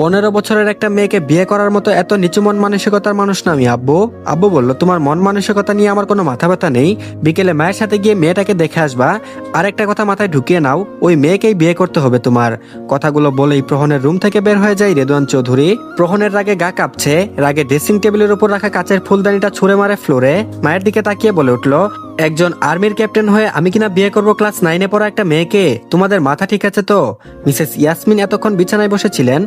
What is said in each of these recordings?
পনেরো বছরের একটা মেয়েকে বিয়ে করার মতো এত নিচু মন মানসিকতার মানুষ না আমি, আব্বু। আব্বু বলল, তোমার মন মানসিকতা নিয়ে আমার কোনো মাথা ব্যথা নেই। বিকেলে মায়ের সাথে গিয়ে মেয়েটাকে দেখে আসবা। আর একটা কথা মাথায় ঢুকিয়ে নাও, ওই মেয়েকেই বিয়ে করতে হবে তোমার। কথাগুলো বলেই প্রহনের রুম থেকে বের হয়ে যায় রেদওয়ান চৌধুরী। প্রহনের রাগে গা কাঁপছে, রাগে ড্রেসিং টেবিলের উপর রাখা কাচের ফুলদানিটা ছুঁড়ে মারে ফ্লোরে। মায়ের দিকে তাকিয়ে বলে উঠল, একজন আর্মির ক্যাপ্টেন হয়ে আমি কিনা বিয়ে করব ক্লাস নাইনে পড়া একটা মেয়েকে? তোমাদের মাথা ঠিক আছে তো? মিসেস ইয়াসমিন এতক্ষণ বিছানায় বসেছিলেন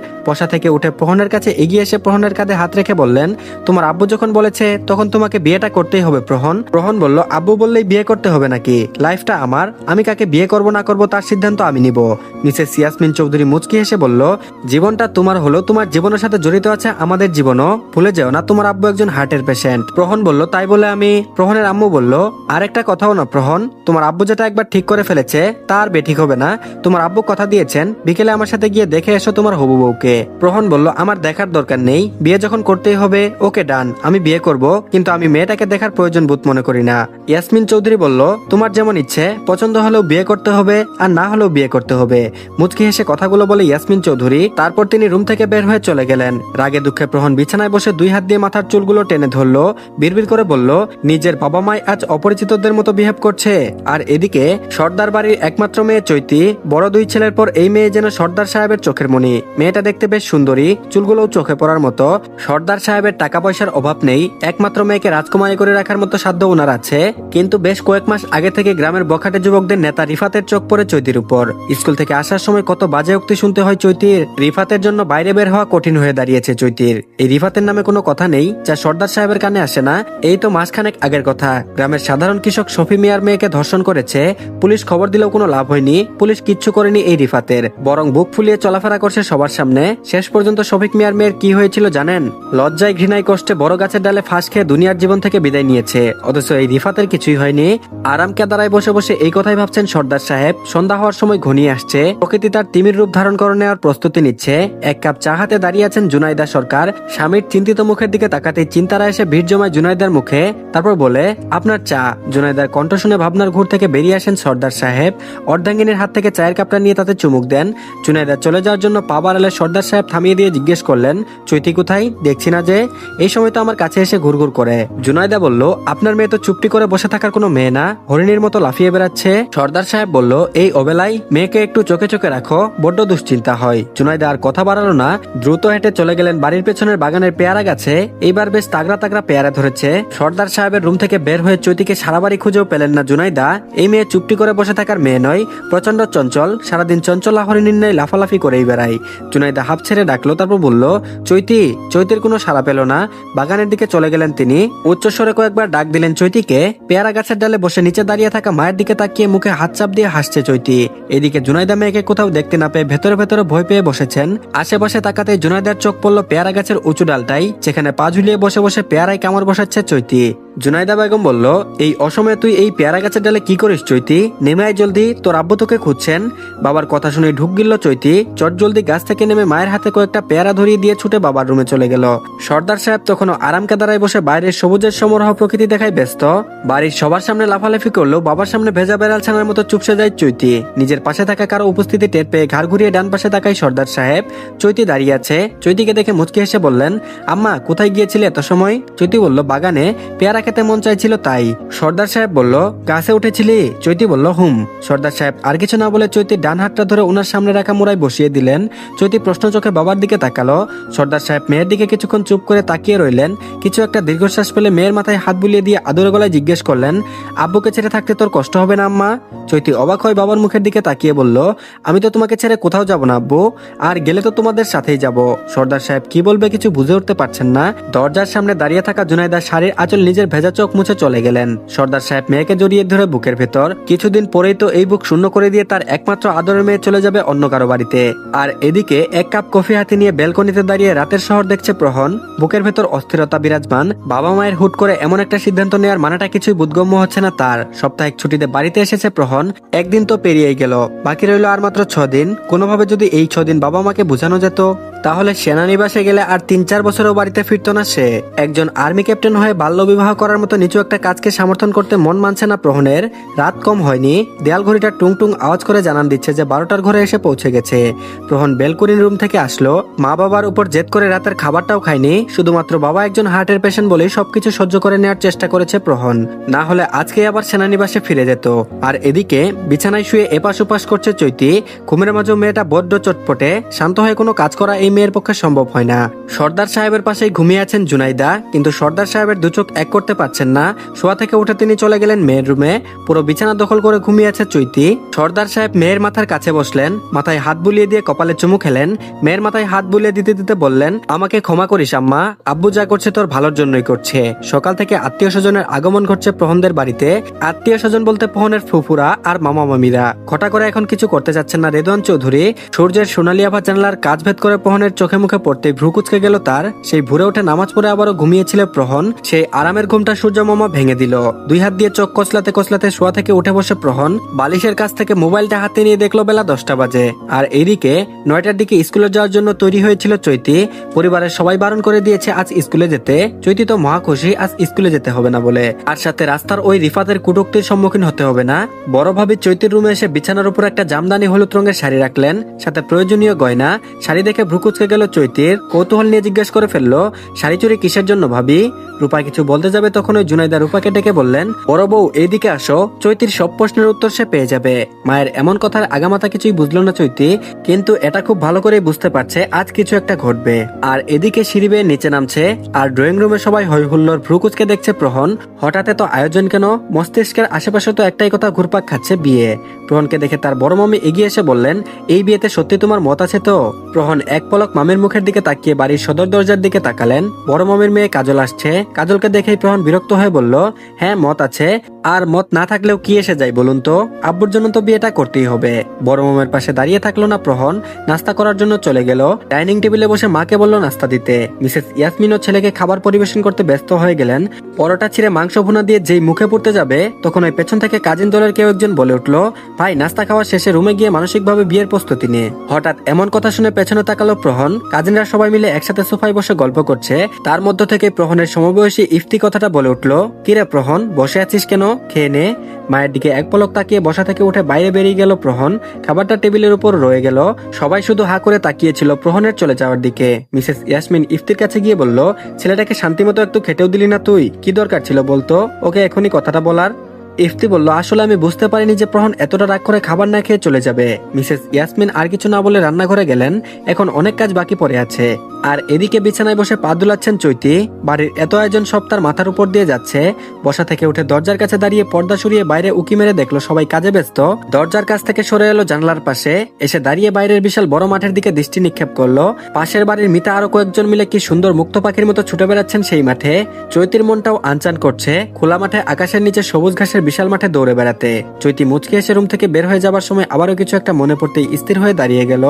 বসা থেকে উঠে প্রহনের কাছে এগিয়ে এসে প্রহনের কাঁধে হাত রেখে বললেন, তোমার আব্বু যখন বলেছে, তখন তোমাকে বিয়েটা করতেই হবে প্রহন। প্রহন বলল, আব্বু বললেই বিয়ে করতে হবে নাকি? লাইফটা আমার, আমি কাকে বিয়ে করব না করব তার সিদ্ধান্ত আমি নিব। মিসেস সিয়াসমিন চৌধুরী মুচকি হেসে বলল, জীবনটা তোমার হলো, তোমার জীবনের সাথে জড়িত আছে আমাদের জীবনও। ভুলে যেও না, তোমার আব্বু একজন হার্টের পেশেন্ট। প্রহন বলল, তাই বলে আমি প্রহনের আম্মু বলল, আরেকটা কথাও না প্রহন, তোমার আব্বু যেটা একবার ঠিক করে ফেলেছে, তার বেঠিক হবে না। তোমার আব্বু কথা দিয়েছেন, বিকেলে আমার সাথে গিয়ে দেখে এসো তোমার হবু বউকে। প্রহন বলল, আমার দেখার দরকার নেই, বিয়ে যখন করতেই হবে, ওকে ডান, আমি বিয়ে করব, কিন্তু আমি মেয়েটাকে দেখার প্রয়োজন বোধ মনে করি না। ইয়াসমিন চৌধুরী বলল, তোমার যেমন ইচ্ছে, পছন্দ হলেও বিয়ে করতে হবে, আর না হলেও বিয়ে করতে হবে। মুচকি হেসে কথাগুলো বলে ইয়াসমিন চৌধুরী তারপর তিনি রুম থেকে বের হয়ে চলে গেলেন। রাগে দুঃখে প্রহন বিছানায় বসে দুই হাত দিয়ে মাথার চুলগুলো টেনে ধরলো, বিড়বিড় করে বলল, নিজের বাবা মাই আজ অপরিচিতদের মতো বিহেভ করছে। আর এদিকে সর্দার বাড়ির একমাত্র মেয়ে চৈতি, বড় দুই ছেলের পর এই মেয়ে যেন সর্দার সাহেবের চোখের মণি। মেয়েটা দেখতে বেশ সুন্দরী, চুলগুলোও চোখে পড়ার মতো। সর্দার সাহেবের টাকা পয়সার অভাব নেই, একমাত্র মেয়েকে রাজকুমারী করে রাখার মতো সাধ্য ওনার আছে। কিন্তু বেশ কয়েক মাস আগে থেকে গ্রামের বখাটে যুবকদের নেতা রিফাতের চোখ পড়ে চৈতির উপর। স্কুল থেকে আসার সময় কত বাজে উক্তি শুনতে হয় চৈতির। রিফাতের জন্য বাইরে বের হওয়া কঠিন হয়ে দাঁড়িয়েছে চৈতির। এই রিফাতের নামে কোনো কথা নেই, যা সর্দার সাহেবের কানে আসে না। এই তো মাসখানেক আগের কথা। গ্রামের সাধারণ কৃষক শফি মিয়ার মেয়েকে ধর্ষণ করেছে। পুলিশ খবর দিলেও কোনো লাভ হয়নি। পুলিশ কিচ্ছু করেনি এই রিফাতের। বরং বুক ফুলিয়ে চলাফেরা করছে সবার সামনে। শেষ পর্যন্ত শফিক মিয়ার মেয়ের কি হয়েছিল জানেন? লজ্জায় ঘৃণায় কষ্টে বড় গাছের ডালে ফাঁস খেয়ে দুনিয়ার জীবন থেকে বিদায় নিয়েছে। অথচ এই রিফাতের কিছুই হয়নি। আরাম কেদারায় বসে বসে এই কথাই ভাবছেন সর্দার সাহেব। সন্ধ্যা হওয়ার সময় ঘনিয়ে আসছে। প্রকৃতি তার তিমির রূপ ধারণ করে নেওয়ার প্রস্তুতি নিচ্ছে। এক কাপ চা হাতে দাঁড়িয়ে আছেন জুনাইদা সরকার। স্বামীর চিন্তিত মুখের দিকে তাকাতেই চিন্তারা এসে ভিড় জমায় জুনাইদার মুখে। তারপর বলে, আপনার চা। জুনাইদার কণ্ঠ শুনে ভাবনার ঘুর থেকে বেরিয়ে আসেন সর্দার সাহেব। অর্ধাঙ্গিনীর হাত থেকে চায়ের কাপটা নিয়ে তাতে চুমুক দেন। জুনাইদা চলে যাওয়ার জন্য পা বাড়ালে সর্দার সাহেব থামিয়ে দিয়ে জিজ্ঞেস করলেন, চৈতি কোথায়? দেখছি না যে। এই সময় তো আমার কাছে এসে ঘুরঘুর করে। জুনাইদা বলল, আপনার মেয়ে তো চুপটি করে বসে থাকার কোনো মেয়ে না। হরিণীর মতো লাফিয়ে বেড়াচ্ছে। সর্দার সাহেব বলল, এই অবেলায় মেয়েকে একটু চোখে চোখে রাখো, বড্ড দুশ্চিন্তা হয়। জুনাইদা আর কথা বাড়ালো না, দ্রুত হেঁটে চলে গেলেন বাড়ির পেছনের বাগানের পেয়ারা গাছে। এইবার বেশ তাগড়া তাগড়া পেয়ারা ধরেছে। সর্দার সাহেবের রুম থেকে বের হয়ে চৈতিকে সারা বাড়ি খুঁজেও পেলেন না জুনাইদা এই মেয়ে চুপটি করে বসে থাকার মেয়ে নয় প্রচণ্ড চঞ্চল। সারাদিন চঞ্চল হরিণীর ন্যায় লাফালাফি করেই বেড়ায়। জুনাইদা হাফ ছেড়ে ডাকলো, তারপর বলল, চৈতি, চৈতির কোনো সাড়া পেল না। বাগানের দিকে চলে গেলেন তিনি। উচ্চস্বরে কয়েকবার ডাক দিলেন চৈতিকে। পেয়ারা গাছের ডালে বসে নিচে দাঁড়িয়ে থাকা মায়ের দিকে তাকিয়ে মুখে হাত চাপ দিয়ে হাসছে চৈতি। এদিকে জুনাইদা মেয়েকে কোথাও দেখতে না পেয়ে ভেতরে ভেতরে ভয় পেয়ে বসেছেন। আশেপাশে তাকাতে জুনাইদার চোখ পড়ল পেয়ারা গাছের উঁচু ডালটাই, যেখানে পা ঝুলিয়ে বসে বসে পেয়ারায় কামড় বসাচ্ছে চৈতি। জুনাইদা বেগম বলল, এই অসময়ে তুই এই পেয়ারা গাছের ডালে কি করিস চৈতি? নেমে আয় জলদি, তোর আব্বু তোকে খুঁজছেন। বাবার কথা শুনে ঢুক গিল চৈতি। চট জলদি গাছ থেকে নেমে মায়ের হাতে কয়েকটা পেয়ারা ধরিয়ে দিয়ে ছুটে বাবার রুমে চলে গেল। সর্দার সাহেব তখনও আরাম কেদারায় বসে বাইরের সবুজের সমারোহ প্রকৃতি দেখায় ব্যস্ত। বাড়ির সবার সামনে লাফালাফি করলেও বাবার সামনে ভেজা বেড়াল ছানার মতো চুপসে যায় চৈতি। নিজের পাশে থাকা কারও উপস্থিতি টের পেয়ে ঘাড় ঘুরিয়ে ডান পাশে তাকায় সর্দার সাহেব। চৈতি দাঁড়িয়ে আছে। চৈতিকে দেখে মুচকি হেসে বললেন, আম্মা, কোথায় গিয়েছিলে এত সময়? চৈতি বলল, বাগানে। পেয়ারা খেতে মন চাইছিল তাই। সর্দার সাহেব বলল, গাছে উঠেছিলি? চৈতি বলল, হুম। সর্দার সাহেব আর কিছু না বলে চৈতি ডান হাতটা ধরে ওনার সামনে রাখা মোড়ায় বসিয়ে দিলেন। চৈতি প্রশ্ন চোখে বাবার দিকে তাকালো। সর্দার সাহেব মেয়ের দিকে কিছুক্ষণ চুপ করে তাকিয়ে রইলেন। কিছু একটা দীর্ঘশ্বাস পেলে মেয়ের মাথায় হাত বুলিয়ে দিয়ে আদরে গলায় জিজ্ঞেস করলেন, আব্বুকে ছেড়ে থাকতে তোর কষ্ট হবে না, আম্মা? চৈতি অবাক হয়ে বাবার মুখের দিকে তাকিয়ে বলল, আমি তো তোমাকে ছেড়ে কোথাও যাব না, আব্বু। আর গেলে তো তোমাদের সাথেই যাব। সর্দার সাহেব কি বলবে কিছু বুঝে উঠতে পারছেন না। দরজার সামনে দাঁড়িয়ে থাকা জুনাইদার শাড়ির আঁচল নিজের ভেজা চোখ মুছে চলে গেলেন। সর্দার সাহেব মেয়েকে জড়িয়ে ধরে বুকের ভেতর। কিছুদিন পরেই তো এই বুক শূন্য করে দিয়ে তার একমাত্র আদরের মেয়ে চলে যাবে অন্য কারও বাড়িতে। আর এদিকে এক কাপ কফি হাতে নিয়ে বেলকনিতে দাঁড়িয়ে রাতের শহর দেখছে প্রহন। বুকের ভেতর অস্থিরতা বিরাজমান। বাবা মায়ের হুট করে এমন একটা সিদ্ধান্ত নেওয়ার মানেটা কিছুই বোধগম্য হচ্ছে না তার। সাপ্তাহিক ছুটিতে বাড়িতে এসেছে প্রহন। একদিন তো পেরিয়ে গেল। বাকি রইল আর মাত্র ছ দিন। কোনোভাবে যদি এই ছ দিন বাবা মাকে বোঝানো যেত, তাহলে সেনানিবাসে গেলে আর তিন চার বছরও বাড়িতে ফিরতো না সে। একজন আর্মি ক্যাপ্টেন হয়ে বাল্য বিবাহ করার মতো নিচু একটা কাজকে সমর্থন করতে মন মানছে না প্রহনের। রাত কম হয়নি দেয়াল ঘড়িটা টুং টুং আওয়াজ করে জানান দিচ্ছে যে বারোটার ঘরে এসে পৌঁছে গেছে। প্রহন বেলকুনির রুম থেকে আসলো মা বাবার উপর জেদ করে রাতের খাবারটাও খায়নি, শুধুমাত্র বাবা একজন হার্টের পেশেন্ট বলেই সবকিছু সহ্য করে নেওয়ার চেষ্টা করেছে প্রহন। না হলে আজকে আবার সেনানিবাসে ফিরে যেত। আর এদিকে, বিছানায় শুয়ে এপাশ ওপাশ করছে চৈতি, ঘুমের মাঝে মেয়েটা বড্ড চটপটে, শান্ত হয়ে কোনো কাজ করা এই মেয়ের পক্ষে সম্ভব হয় না। সর্দার সাহেবের পাশেই ঘুমিয়ে আছেন জুনাইদা, কিন্তু সর্দার সাহেবের দুচোখ এক করতে পারছেন না। শোয়া থেকে উঠে তিনি চলে গেলেন মেয়ের রুমে। পুরো বিছানা দখল করে ঘুমিয়ে আছে চৈতি। সর্দার সাহেব মেয়ের মাথার কাছে বসলেন। মাথায় হাত বুলিয়ে দিয়ে কপালে চুমু খেলেন। মেয়ের মাথায় হাত বুলিয়ে দিতে দিতে বললেন, আমাকে ক্ষমা করিস আম্মা। আব্বু যা করছে তোর ভালোর জন্যই করছে। সকাল থেকে আত্মীয় স্বজনের আগমন ঘটছে প্রহনদের বাড়িতে। আত্মীয় স্বজন বলতে প্রহনের ফুফুরা আর মামা মামিরা। খটা করে এখন কিছু করতে যাচ্ছেন না রেদওয়ান চৌধুরী। সূর্যের সোনালী আভা জানলার কাজ ভেদ করে প্রহনের চোখে মুখে পড়তে ভ্রু কুচকে গেল তার। সেই ভুরে উঠে নামাজ পড়ে আবারও ঘুমিয়েছিল প্রহন। সেই আরামের ঘুমটা সূর্য মামা ভেঙে দিল। দুই হাত দিয়ে চোখ কসলাতে কসলাতে শোয়া থেকে উঠে বসে প্রহন বালিশের কাছ থেকে মোবাইলটা হাতে নিয়ে দেখল বেলা দশটা বাজে। আর এইদিকে নয়টার দিকে স্কুলে যাওয়ার জন্য তৈরি হয়েছিল চৈতি। পরিবারের সবাই বারণ করে দিয়েছে, আজ স্কুলে যেতে। চৈতি তো মহা খুশি, আজ স্কুলে যেতে হবে না বলে। আর সাথে রাস্তার ওই রিফাতের কুটুক্তির সম্মুখীন হতে হবে না। বড় ভাবি চৈতির রুমে এসে বিছানার উপর একটা জামদানি হলুদ রঙের শাড়ি রাখলেন। সাথে প্রয়োজনীয় গয়না, শাড়ি দেখে ভ্রুকুচকে গেল চৈতির। কৌতূহল নিয়ে জিজ্ঞেস করে ফেলল, শাড়ি চুরি কিসের জন্য ভাবি? রূপা কিছু বলতে যাবে তখন ওই জুনাইদা রূপাকে ডেকে বললেন, বড় বউ এইদিকে আসো। চৈতির সব প্রশ্নের উত্তর সে পেয়ে যাবে। মায়ের এমন কথার আগামাতা কিছুই বুঝলো না চৈতি, কিন্তু এটা খুব ভালো করে বুঝতে পারছে আজ কিছু একটা ঘটবে। আর এদিকে সিঁড়ি নিচে নামছে, আর ড্রয়িং রুমে সবাই হই হুল্লোর ভ্রুকুচকে দেখছে প্রহন। হঠাৎ তো আয়োজন কেন? মস্তিষ্কের আশেপাশে তো একটাই কথা ঘুরপাক খাচ্ছে বিয়ে। প্রহনকে দেখে তার বড় মামি এগিয়ে এসে বললেন, এই বিয়েতে সত্যি তোমার মত আছে তো? প্রহন এক পলক মামের মুখের দিকে তাকিয়ে বাড়ির সদর দরজার দিকে তাকালেন। বড় মামির মেয়ে কাজল আসছে। কাজলকে দেখেই প্রহন বিরক্ত হয়ে বলল হ্যাঁ মত আছে। আর মত না থাকলেও কি এসে যায় বলুন তো? আব্বুর জন্য তো বিয়েটা করতেই হবে। বড় মামের পাশে দাঁড়িয়ে থাকল না প্রহন। নাস্তা করার জন্য চলে গেল। ডাইনিং টেবিলে বসে মাকে বলল নাস্তা দিতে। মিসেস ইয়াসমিনও ছেলেকে খাবার পরিবেশন করতে ব্যস্ত হয়ে গেলেন। পরোটা ছিঁড়ে মাংস ভুনা দিয়ে যেই মুখে পড়তে যাবে, তখন ওই পেছন থেকে কাজিন দলের কেউ একজন বলে উঠল, ভাই, নাস্তা খাওয়া শেষে রুমে গিয়ে মানসিকভাবে বিয়ের প্রস্তুতি নিয়ে হঠাৎ এমন কথা শুনে পেছনে তাকালো প্রহন। কাজিনরা সবাই মিলে একসাথে সোফায় বসে গল্প করছে। তার মধ্য থেকে প্রহনের সমবয়সী ইফতি কথাটা বলে উঠল, কিরে প্রহন, বসে আছিস কেন? খেয়ে নে। মায়ের দিকে এক পলক তাকিয়ে বসা থেকে উঠে বাইরে বেরিয়ে গেল প্রহন। খাবারটা টেবিলের উপর রয়ে গেল। সবাই শুধু হা করে তাকিয়েছিল প্রহনের চলে যাওয়ার দিকে। মিসেস ইয়াসমিন ইফতির কাছে গিয়ে বলল, ছেলেটাকে শান্তিমতো একটু খেটেও দিলি না তুই? কি দরকার ছিল বলতো? ওকে এখনই কথাটা বলার। ইফতি বলল, আসলে আমি বুঝতে পারিনি যে প্রহন এতটা রাগ করে খাবার না খেয়ে চলে যাবে। মিসেস ইয়াসমিন আর কিছু না বলে রান্নাঘরে গেলেন। এখন অনেক কাজ বাকি পড়ে আছে। আর এদিকে বিছানায় বসে পা দুলাচ্ছেন চৈতি। বাড়ির এত আয়োজন সব তার মাথার উপর দিয়ে যাচ্ছে। বসা থেকে উঠে দরজার কাছে দাঁড়িয়ে পর্দা সরিয়ে বাইরে উকি মেরে দেখল সবাই কাজে ব্যস্ত। দরজার কাছ থেকে সরে এলো জানলার পাশে। এসে দাঁড়িয়ে বাইরের বিশাল বড় মাঠের দিকে দৃষ্টি নিক্ষেপ করল। পাশের বাড়ির মিতা আরও কয়েকজন মিলে কি সুন্দর মুক্ত পাখির মতো ছুটে বেড়াচ্ছেন সেই মাঠে। চৈতির মনটাও আনচান করছে। খোলা মাঠে আকাশের নিচে সবুজ ঘাসের বিশাল মাঠে দৌড়ে বেড়াতে। চৈতি মুচকে এসে রুম থেকে বের হয়ে যাবার সময় আবারও কিছু একটা মনে পড়তে স্থির হয়ে দাঁড়িয়ে গেল।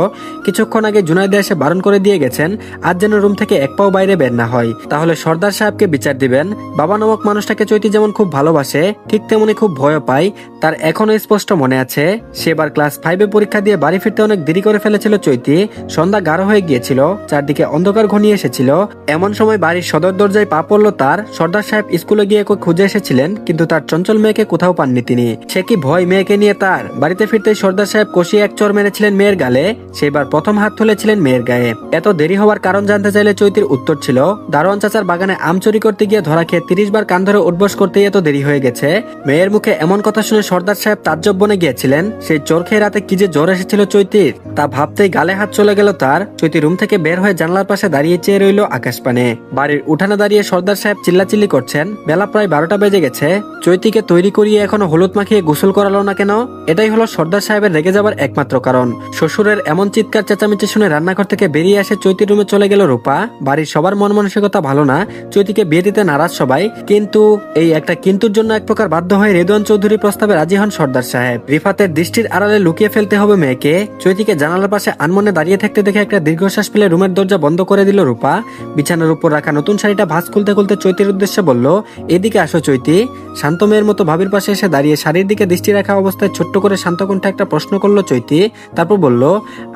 কিছুক্ষণ আগে জুনাইদা এসে বারণ করে দিয়ে গেছেন, আজ যেন রুম থেকে এক পাও বাইরে বের না হয়। তাহলে সর্দার সাহেবকে বিচার দিবেন। বাবা নামক মানুষটাকে চৈতি যেমন খুব ভালোবাসে, ঠিক তেমনি খুব ভয় পায়। তার এখনও স্পষ্ট মনে আছে, সেবার ক্লাস ফাইভে পরীক্ষা দিয়ে বাড়ি ফিরতে অনেক দেরি করে ফেলেছিল চৈতি। সন্ধ্যা গাঢ় হয়ে গিয়েছিল, চারদিকে অন্ধকার ঘনিয়ে এসেছিল। এমন সময় বাড়ির সদর দরজায় পা পড়ল তার। সর্দার সাহেব স্কুলে গিয়ে খুঁজে এসেছিলেন, কিন্তু তার চঞ্চল মেয়েকে কোথাও পাননি তিনি। সে কি ভয় মেয়েকে নিয়ে তার? বাড়িতে ফিরতেই সর্দার সাহেব কষিয়ে এক চর মেরেছিলেন মেয়ের গালে। সেবার প্রথম হাত তুলেছিলেন মেয়ের গায়ে। এত দেরি হওয়ার কারণ জানতে চাইলে চৈতির উত্তর ছিল, দারোয়ান চাচার বাগানে আম চুরি করতে গিয়ে ধরা খেয়ে তিরিশ বার কান ধরে উঠবস করতেই এত দেরি হয়ে গেছে। মেয়ের মুখে এমন কথা শুনে সর্দার সাহেব তাজ্জব বনে গিয়েছিলেন। সেই চোর খেয়ে রাতে কি যে জ্বর এসেছিল চৈতির, তা ভাবতেই গালে হাত চলে গেল তার। চৈতি রুম থেকে বের হয়ে জানলার পাশে দাঁড়িয়ে চেয়ে রইল আকাশপানে। বাড়ির উঠানে দাঁড়িয়ে সর্দার সাহেব চিল্লাচিল্লি করছেন। বেলা প্রায় বারোটা বেজে গেছে। চৈতিকে তৈরি করিয়ে এখনও হলুদ মাখিয়ে গোসল করালো না কেন? এটাই হলো সর্দার সাহেবের রেগে যাবার একমাত্র কারণ। শ্বশুরের এমন চিৎকার চেঁচামেচি শুনে রান্নাঘর থেকে বেরিয়ে এসে চৈতির রুমে চলে গেল রূপা। বাড়ির সবার মন মানসিকতা ভালো না। চৈতিকে বিয়ে দিতে নারাজ সবাই। কিন্তু এই একটা কিন্তুর জন্য এক প্রকার বাধ্য হয়ে রেদওয়ান চৌধুরী প্রস্তাবে রাজি হন সর্দার সাহেব। রিফাতের দৃষ্টির আড়ালে লুকিয়ে ফেলতে হবে মেয়েকে। চৈতিকে জানালার পাশে আনমনে দাঁড়িয়ে থাকতে দেখে একটা দীর্ঘশ্বাস ফেলে রুমের দরজা বন্ধ করে দিল রূপা। বিছানার উপর রাখা নতুন শাড়িটা ভাঁজ খুলতে খুলতে চৈতির উদ্দেশ্যে বলল, এদিকে আসো চৈতি। শান্ত মেয়ের মতো ভাবির পাশে এসে দাঁড়িয়ে শাড়ির দিকে দৃষ্টি রাখা অবস্থায় ছোট্ট করে শান্ত কণ্ঠে একটা প্রশ্ন করল চৈতি। তারপর বলল,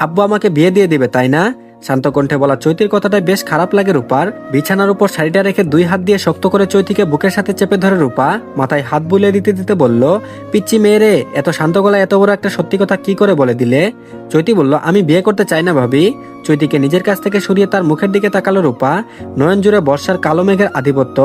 আব্বু আমাকে বিয়ে দিয়ে দিবে, তাই না? শান্ত কণ্ঠে বলা চৈতির কথাটা বেশ খারাপ লাগে রূপার। বিছানার উপর শাড়িটা রেখে দুই হাত দিয়ে শক্ত করে চৈতিকে বুকের সাথে চেপে ধরে রূপা। মাথায় হাত বুলিয়ে দিতে দিতে বলল পিচ্ছি মেয়েরে এত শান্ত গলায় এত বড় একটা সত্যি কথা কি করে বলে দিলে? চৈতি বলল, আমি বিয়ে করতে চাই না ভাবি। চৈতিকে নিজের কাছ থেকে সরিয়ে তার মুখের দিকে তাকালো রূপা। নয়ন জুড়ে বর্ষার কালো মেঘের আধিপত্য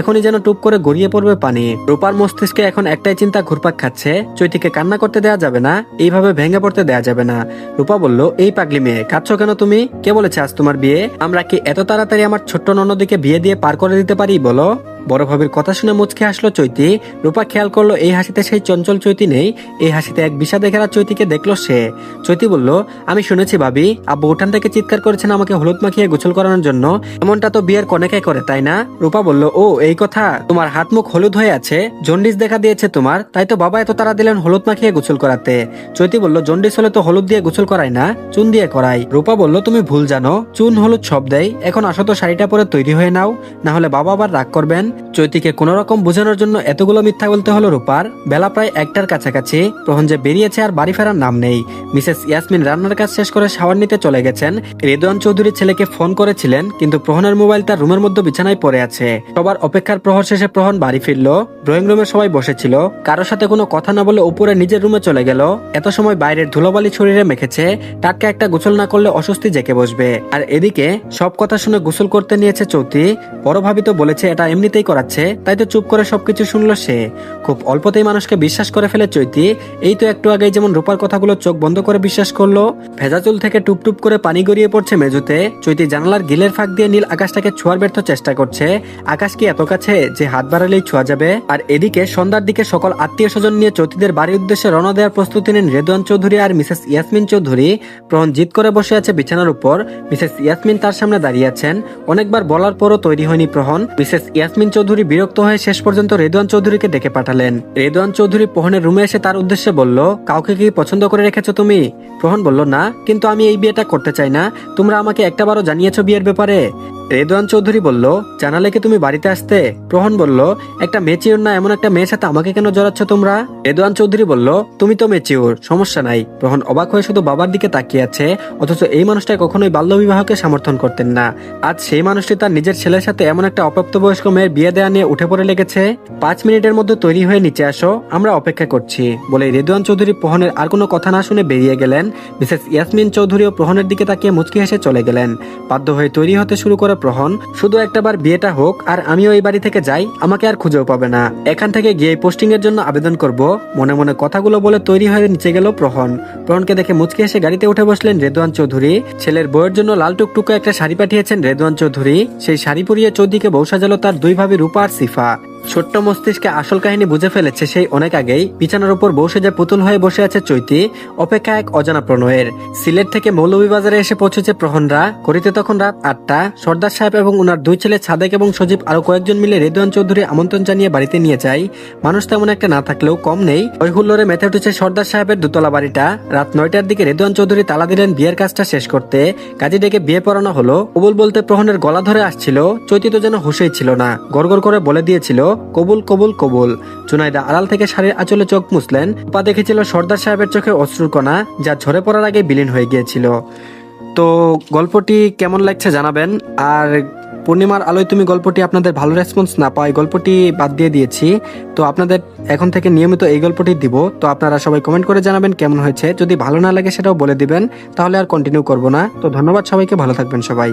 এখনই যেন টুপ করে গড়িয়ে পড়বে পানি। রূপার মস্তিষ্কে এখন একটাই চিন্তা ঘুরপাক খাচ্ছে, চৈতিকে কান্না করতে দেয়া যাবে না, এইভাবে ভেঙে পড়তে দেয়া যাবে না। রূপা বলল, এই পাগলি মেয়ে, কাঁদছো কেন তুমি? কে বলেছে আজ তোমার বিয়ে? আমরা কি এত তাড়াতাড়ি আমার ছোট্ট ননদিকে বিয়ে দিয়ে পার করে দিতে পারি, বলো? বড় ভাবির কথা শুনে মুচকে হাসলো চৈতি। রূপা খেয়াল করল এই হাসিতে সেই চঞ্চল চৈতি নেই, এই হাসিতে এক বিষাদে ঘেরা চৈতিকে দেখল সে। চৈতি বলল, আমি শুনেছি ভাবি, আব্বু উঠান থেকে চিৎকার করেছেন আমাকে হলুদ মাখিয়ে গোসল করানোর জন্য। এমনটা তো বিয়ের কনেকে করে, তাই না? রূপা বলল, ও, এই কথা? তোমার হাত মুখ হলুদ হয়ে আছে? জন্ডিস দেখা দিয়েছে তোমার? তাই তো বাবা এত তারা দিলেন হলুদ মাখিয়ে গোসল করাতে। চৈতি বলল, জন্ডিস হলে তো হলুদ দিয়ে গোসল করাই না, চুন দিয়ে করাই। রূপা বলল, তুমি ভুল জানো, চুন হলুদ সব দেয়, এখন আসো তো শাড়িটা পরে তৈরি হয়ে নাও না হলে বাবা আবার রাগ করবেন। চৈতিকে কোন রকম বোঝানোর জন্য এতগুলো মিথ্যা বলতে হলো রূপার। বেলা প্রায় একটার কাছাকাছি। প্রহন যে বেরিয়েছে আর বাড়ি ফেরার নাম নেই। মিসেস ইয়াসমিন রান্নার কাজ শেষ করে শাওয়ার নিতে চলে গেছেন। রেদওয়ান চৌধুরী ছেলেকে ফোন করেছিলেন, কিন্তু প্রহনের মোবাইল তার রুমের মধ্যে বিছানায় পড়ে আছে। সবার অপেক্ষার প্রহর শেষে প্রহন বাড়ি ফিরল। ড্রয়িং রুমে সবাই বসেছিল। কারোর সাথে কোনো কথা না বলে উপরে নিজের রুমে চলে গেল। এত সময় বাইরের ধুলোবালি শরীরে মেখেছে। টাটকা একটা গোসল না করলে অস্বস্তি জেকে বসবে। আর এদিকে সব কথা শুনে গোসল করতে নিয়েছে চৌতি বড় বলেছে, এটা এমনিতেই করাচ্ছে, তাই তো চুপ করে সবকিছু শুনলো সে। খুব অল্পতেই মানুষকে বিশ্বাস করে ফেলে চৈতি। এই তো একটু আগেই যেমন রূপার কথাগুলো চোখ বন্ধ করে বিশ্বাস করল। ভেজাচুল থেকে টুপ টুপ করে পানি গড়িয়ে পড়ছে মেঝুতে। চৈতি জানালার গিলের ফাঁক দিয়ে নীল আকাশটাকে ছোঁয়ার ব্যর্থ চেষ্টা করছে। আকাশ কি এত কাছে যে হাত বাড়ালেই ছোঁয়া যাবে? আর এদিকে সন্ধ্যার দিকে সকল আত্মীয় স্বজন নিয়ে চৈতিদের বাড়ির উদ্দেশ্যে রওনা দেওয়ার প্রস্তুতি নেন রেদওয়ান চৌধুরী আর মিসেস ইয়াসমিন চৌধুরী। প্রহন জিত করে বসে আছে বিছানার উপর। মিসেস ইয়াসমিন তার সামনে দাঁড়িয়ে আছেন। অনেকবার বলার পরও তৈরি হয়নি প্রহন। মিসেস ইয়াসমিন চৌধুরী বিরক্ত হয়ে শেষ পর্যন্ত রেদওয়ান চৌধুরীকে ডেকে পাঠালেন। রেদওয়ান চৌধুরী প্রহনের রুমে এসে তার উদ্দেশ্যে বলল, কাউকে কি পছন্দ করে রেখেছো তুমি? প্রহন বলল, না, কিন্তু আমি এই বিয়েটা করতে চাই না। তোমরা আমাকে একটাবারও জানিয়েছো বিয়ের ব্যাপারে? রেদওয়ান চৌধুরী বলল, জানালে কি তুমি বাড়িতে আসতে? প্রহন বলল, একটা মেচিউর না এমন একটা মেয়ের সাথে আমাকে কেন জড়াচ্ছ তোমরা? রেদওয়ান চৌধুরী বলল, তুমি তো মেচিউর সমস্যা নাই। প্রহন অবাক হয়ে শুধু বাবার দিকে তাকিয়ে আছে, অথচ এই মানুষটা কখনোই বাল্য বিবাহকে সমর্থন করতেন না। আজ সেই মানুষটি তার নিজের ছেলের সাথে এমন একটা অপ্রাপ্তবয়স্ক মেয়ের বিয়ে দেওয়া নিয়ে উঠে পড়ে লেগেছে, পাঁচ মিনিটের মধ্যে তৈরি হয়ে নিচে আসো, আমরা অপেক্ষা করছি বলে রেদুয়ান চৌধুরী প্রহনের আর কোনো কথা না শুনে বেরিয়ে গেলেন। মিসেস ইয়াসমিন চৌধুরী ও প্রহনের দিকে তাকিয়ে মুচকি হেসে চলে গেলেন। বাধ্য হয়ে তৈরি হতে শুরু করে প্রহন শুধু একটাবার বিয়েটা হোক, আর আমিও এই বাড়ি থেকে যাই, আমাকে আর খুঁজেও পাবে না। এখান থেকে গিয়ে পোস্টিং এর জন্য আবেদন করব, মনে মনে কথাগুলো বলে তৈরি হয়ে নিচে গেল প্রহন প্রহনকে দেখে মুচকি হেসে গাড়িতে উঠে বসলেন রেদুয়ান চৌধুরী। ছেলের বউয়ের জন্য লাল টুকটুকে একটা শাড়ি পাঠিয়েছেন রেদওয়ান চৌধুরী। সেই শাড়ি পরিয়ে চৌদিকে বউ সাজালো তার দুই ভাবি রূপা আর সিফা। ছোট্ট মস্তিষ্কে আসল কাহিনী বুঝে ফেলেছে সেই অনেক আগেই বিছানার উপর বসে যে পুতুল হয়ে বসে আছে চৈতি, অপেক্ষা এক অজানা প্রণয়ের সিলেট থেকে মৌলভীবাজারে এসে পৌঁছেছে প্রহনরা। করিতে তখন রাত আটটা। সর্দার সাহেব এবং ওনার দুই ছেলে ছাদেক এবং সজীব আরও কয়েকজন মিলে রেদওয়ান চৌধুরী আমন্ত্রণ জানিয়ে বাড়িতে নিয়ে যায়। মানুষ তেমন একটা না থাকলেও কম নেই। ওই হুল্লোরে মেতে উঠেছে সর্দার সাহেবের দোতলা বাড়িটা। রাত নয়টার দিকে রেদওয়ান চৌধুরী তালা দিলেন বিয়ের কাজটা শেষ করতে। কাজী ডেকে বিয়ে পড়ানো হলো। কবুল বলতে প্রহনের গলা ধরে আসছিল। চৈতি তো যেন হুশেই ছিল না। গড়গড় করে বলে দিয়েছিল কবুল কবুল কবুল। জুনাইদা আড়াল থেকে শাড়ির আঁচলে চোখ মুছলেন। পা দেখেছিল সর্দার সাহেবের চোখে অশ্রুর কণা যা ঝরে পড়ার আগে বিলীন হয়ে গিয়েছিল। তো গল্পটি কেমন লাগছে জানাবেন? আর পূর্ণিমার আলোয় তুমি গল্পটি আপনাদের ভালো রেসপন্স না পাই গল্পটি বাদ দিয়ে দিয়েছি। তো আপনাদের এখন থেকে নিয়মিত এই গল্পটি দিব। তো আপনারা সবাই কমেন্ট করে জানাবেন কেমন হয়েছে। যদি ভালো না লাগে সেটাও বলে দিবেন, তাহলে আর কন্টিনিউ করব না। তো ধন্যবাদ সবাইকে, ভালো থাকবেন সবাই।